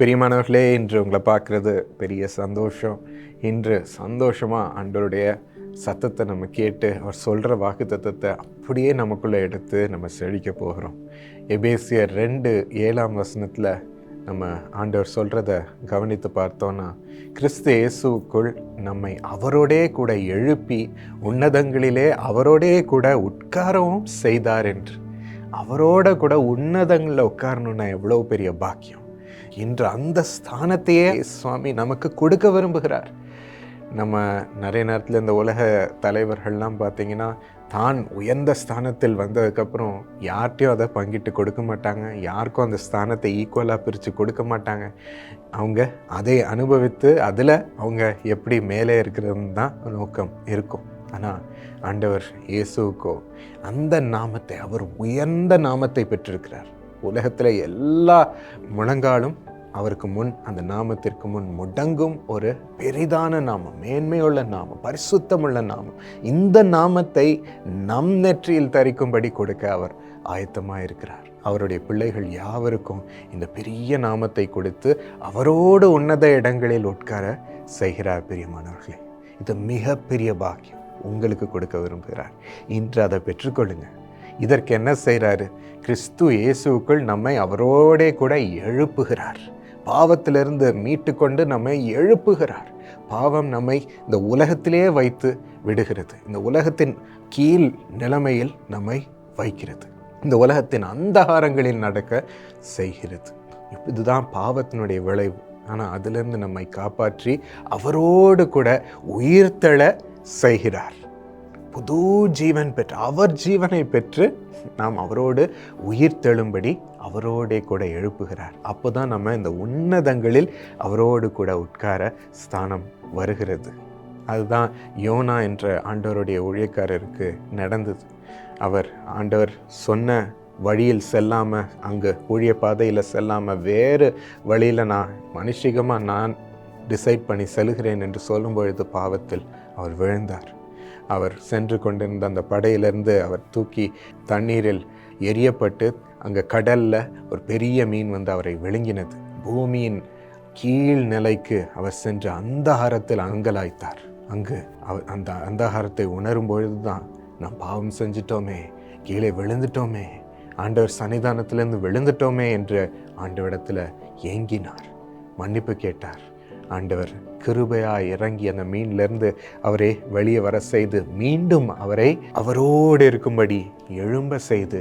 பெரியமானவர்களே இன்று உங்களை பார்க்குறது பெரிய சந்தோஷம். இன்று சந்தோஷமாக அன்றருடைய சத்தத்தை நம்ம கேட்டு அவர் சொல்கிற வாக்கு தத்துவத்தை அப்படியே நமக்குள்ளே எடுத்து நம்ம செழிக்க போகிறோம். எபேசியர் ரெண்டு ஏழாம் வசனத்தில் நம்ம ஆண்டவர் சொல்கிறத கவனித்து பார்த்தோன்னா கிறிஸ்து இயேசுவுக்குள் நம்மை அவரோடே கூட எழுப்பி உன்னதங்களிலே அவரோடே கூட உட்காரவும் செய்தார் என்று. அவரோட கூட உன்னதங்களில் உட்காரணுன்னா எவ்வளோ பெரிய பாக்கியம். இன்று அந்த ஸ்தானத்தையே சுவாமி நமக்கு கொடுக்க விரும்புகிறார். நம்ம நிறைய நேரத்தில் இந்த உலக தலைவர்கள்லாம் பார்த்தீங்கன்னா தான் உயர்ந்த ஸ்தானத்தில் வந்ததுக்கப்புறம் யார்கிட்டையும் அதை பங்கிட்டு கொடுக்க மாட்டாங்க. யாருக்கும் அந்த ஸ்தானத்தை ஈக்குவலாக பிரித்து கொடுக்க மாட்டாங்க. அவங்க அதை அனுபவித்து அதில் அவங்க எப்படி மேலே இருக்கிறது தான் நோக்கம் இருக்கும். ஆனால் ஆண்டவர் இயேசுக்கோ அந்த நாமத்தை அவர் உயர்ந்த நாமத்தை பெற்றிருக்கிறார். உலகத்தில் எல்லா முழங்காலும் அவருக்கு முன் அந்த நாமத்திற்கு முன் முடங்கும் ஒரு பெரிதான நாமம் மேன்மையுள்ள நாமம் பரிசுத்தமுள்ள நாமம். இந்த நாமத்தை நம் நெற்றியில் தரிக்கும்படி கொடுக்க அவர் ஆயத்தமாக இருக்கிறார் அவருடைய பிள்ளைகள் யாவருக்கும் இந்த பெரிய நாமத்தை கொடுத்து அவரோடு உன்னத இடங்களில் உட்கார செய்கிறார் பிரியமானவர்களே. இது மிகப்பெரிய பாக்கியம். உங்களுக்கு கொடுக்க விரும்புகிறார். இன்று அதை பெற்றுக்கொள்ளுங்கள். இதற்கு என்ன செய்கிறாரு? கிறிஸ்து இயேசுக்குள் நம்மை அவரோடே கூட எழுப்புகிறார். பாவத்திலிருந்து மீட்டு கொண்டு நம்மை எழுப்புகிறார். பாவம் நம்மை இந்த உலகத்திலே வைத்து விடுகிறது. இந்த உலகத்தின் கீழ் நிலைமையில் நம்மை வைக்கிறது. இந்த உலகத்தின் அந்தகாரங்களில் நடக்க செய்கிறது. இதுதான் பாவத்தினுடைய விளைவு. ஆனால் அதிலிருந்து நம்மை காப்பாற்றி அவரோடு கூட உயிர்த்தெழ செய்கிறார். புது ஜீவன் பெற்று அவர் ஜீவனை பெற்று நாம் அவரோடு உயிர் தெழும்படி அவரோடே கூட எழுப்புகிறார். அப்போ தான் நம்ம இந்த உன்னதங்களில் அவரோடு கூட உட்கார ஸ்தானம் வருகிறது. அதுதான் யோனா என்ற ஆண்டவருடைய ஊழியக்காரருக்கு நடந்தது. அவர் ஆண்டவர் சொன்ன வழியில் செல்லாமல் அங்கே ஊழிய பாதையில் செல்லாமல் வேறு வழியில் நான் மனுஷிகமாக நான் டிசைட் பண்ணி செல்கிறேன் என்று சொல்லும் பொழுது பாவத்தில் அவர் விழுந்தார். அவர் சென்று கொண்டிருந்த அந்த படையிலிருந்து அவர் தூக்கி தண்ணீரில் எரியப்பட்டு அங்கே கடலில் ஒரு பெரிய மீன் வந்து அவரை விழுங்கினது. பூமியின் கீழ் நிலைக்கு அவர் சென்று அந்தகாரத்தில் அங்கலாய்த்தார். அங்கு அவர் அந்த அந்தகாரத்தை உணரும் பொழுது தான் நாம் பாவம் செஞ்சிட்டோமே கீழே விழுந்துட்டோமே ஆண்டவர் சன்னிதானத்திலிருந்து விழுந்துட்டோமே என்று ஆண்டவரிடத்தில் ஏங்கினார். மன்னிப்பு கேட்டார். ஆண்டவர் கிருபையாக இறங்கி அந்த மீன்லேருந்து அவரை வெளியே வர செய்து மீண்டும் அவரை அவரோடு இருக்கும்படி எழும்ப செய்து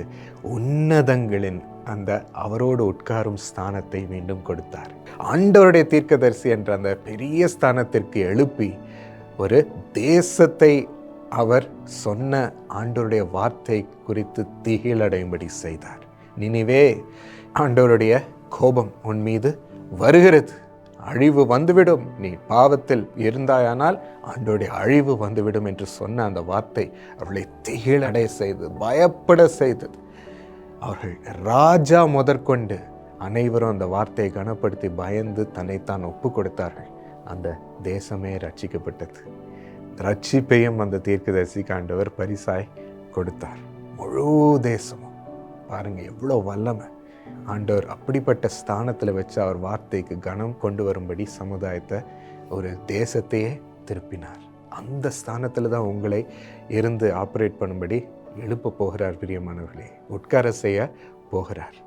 உன்னதங்களின் அந்த அவரோடு உட்காரும் ஸ்தானத்தை மீண்டும் கொடுத்தார். ஆண்டவருடைய தீர்க்கதரிசி என்ற அந்த பெரிய ஸ்தானத்திற்கு எழுப்பி ஒரு தேசத்தை அவர் சொன்ன ஆண்டவருடைய வார்த்தை குறித்து திகிலடையும்படி செய்தார். நினைவே ஆண்டவருடைய கோபம் உன் மீது வருகிறது. அழிவு வந்துவிடும். நீ பாவத்தில் இருந்தாயானால் ஆண்டோடைய அழிவு வந்துவிடும் என்று சொன்ன அந்த வார்த்தை அவர்களை திகிலடைய செய்து பயப்பட செய்தது. அவர்கள் ராஜா முதற்கொண்டு அனைவரும் அந்த வார்த்தையை கனப்படுத்தி பயந்து தன்னைத்தான் ஒப்பு கொடுத்தார்கள். அந்த தேசமே ரட்சிக்கப்பட்டது ரட்சிப்பையும் அந்த தீர்க்கதரிசி காண்டவர் பரிசாய் கொடுத்தார். முழு தேசமும். பாருங்கள் எவ்வளோ வல்லமை. ஆண்டவர் அப்படிப்பட்ட ஸ்தானத்தில் வச்சு அவர் வார்த்தைக்கு கனம் கொண்டு வரும்படி சமுதாயத்தை ஒரு தேசத்தையே திருப்பினார். அந்த ஸ்தானத்தில் தான் உங்களை இருந்து ஆப்ரேட் பண்ணும்படி எழுப்ப போகிறார் பிரியமானவர்களே. உட்கார செய்ய போகிறார்.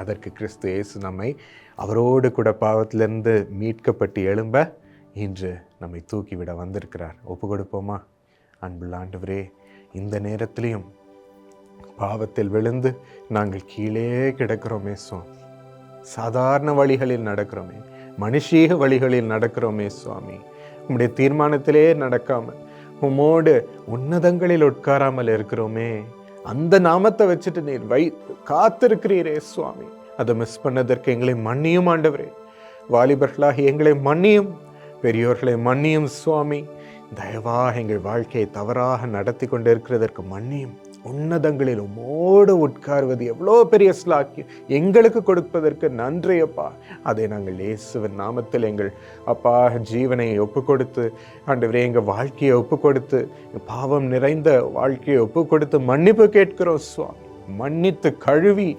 அதற்கு கிறிஸ்து இயேசு நம்மை அவரோடு கூட பாவத்திலிருந்து மீட்கப்பட்டு எழும்ப இன்று நம்மை தூக்கிவிட வந்திருக்கிறார். ஒப்பு கொடுப்போமா அன்புள்ள ஆண்டவரே இந்த நேரத்திலையும் பாவத்தில் விழுந்து நாங்கள் கீழே கிடக்கிறோமே சுவாமி சாதாரண வழிகளில் நடக்கிறோமே மனுஷீக வழிகளில் நடக்கிறோமே சுவாமி. உம்முடைய தீர்மானத்திலே நடக்காமல் உம்மோடு உன்னதங்களில் உட்காராமல் இருக்கிறோமே. அந்த நாமத்தை வச்சுட்டு நீர் வை காத்திருக்கிறீரே சுவாமி. அதை மிஸ் பண்ணதற்கு எங்களை மன்னியும் ஆண்டவரே. வாலிபர்களாக எங்களை மன்னியும் பெரியோர்களை மன்னியும் சுவாமி. தயவாக எங்கள் வாழ்க்கையை தவறாக நடத்தி கொண்டிருக்கிறதற்கு மன்னியும். உன்னதங்களில் உமோடு உட்கார்வது எவ்வளோ பெரிய ஸ்லாக்கியம் எங்களுக்கு கொடுப்பதற்கு நன்றி அப்பா. அதை நாங்கள் இயேசுவின் நாமத்தில் எங்கள் அப்பா ஜீவனை ஒப்பு கொடுத்து ஆண்டவரே எங்கள் வாழ்க்கையை ஒப்பு கொடுத்து பாவம் நிறைந்த வாழ்க்கையை ஒப்பு கொடுத்து மன்னிப்பு கேட்கிறோம் சுவாமி. மன்னித்து கழுவி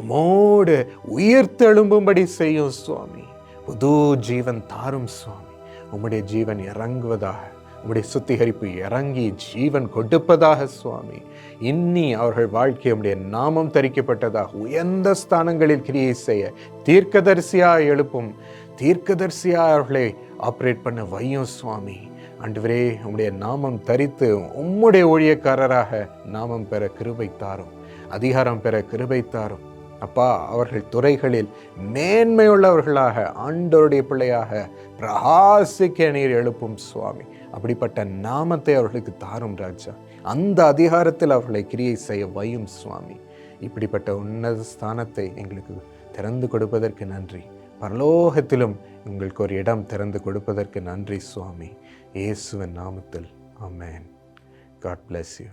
உமோடு உயிர் தெழும்பும்படி செய்யும் சுவாமி. புது ஜீவன் தாரும் சுவாமி. உம்முடைய ஜீவன் இறங்குவதாக. உம்முடைய சுத்திகரிப்பு இறங்கி ஜீவன் கொடுப்பதாக சுவாமி. இன்னி அவர்கள் வாழ்க்கை உம்முடைய நாமம் தரிக்கப்பட்டதாக உயர்ந்த ஸ்தானங்களில் கிரியை செய்ய தீர்க்கதரிசியாக எழுப்பும். தீர்க்கதரிசியாக அவர்களை ஆப்ரேட் பண்ண வையும் சுவாமி. அன்றுவரே உம்முடைய நாமம் தரித்து உம்முடைய ஊழியக்காரராக நாமம் பெற கிருபை தாரும். அதிகாரம் பெற கிருபை தாரும். அப்பா அவர்கள் துறைகளில் மேன்மையுள்ளவர்களாக ஆண்டோருடைய பிள்ளையாக பிரகாசிக்க நீர் எழுப்பும் சுவாமி. அப்படிப்பட்ட நாமத்தை அவர்களுக்கு தாரும் ராஜா. அந்த அதிகாரத்தில் அவர்களை கிரியை செய்ய வையும் சுவாமி. இப்படிப்பட்ட உன்னத ஸ்தானத்தை எங்களுக்கு திறந்து கொடுப்பதற்கு நன்றி. பரலோகத்திலும் உங்களுக்கு ஒரு இடம் திறந்து கொடுப்பதற்கு நன்றி சுவாமி. இயேசுவின் நாமத்தில். அமேன் காட் பிளஸ் யூ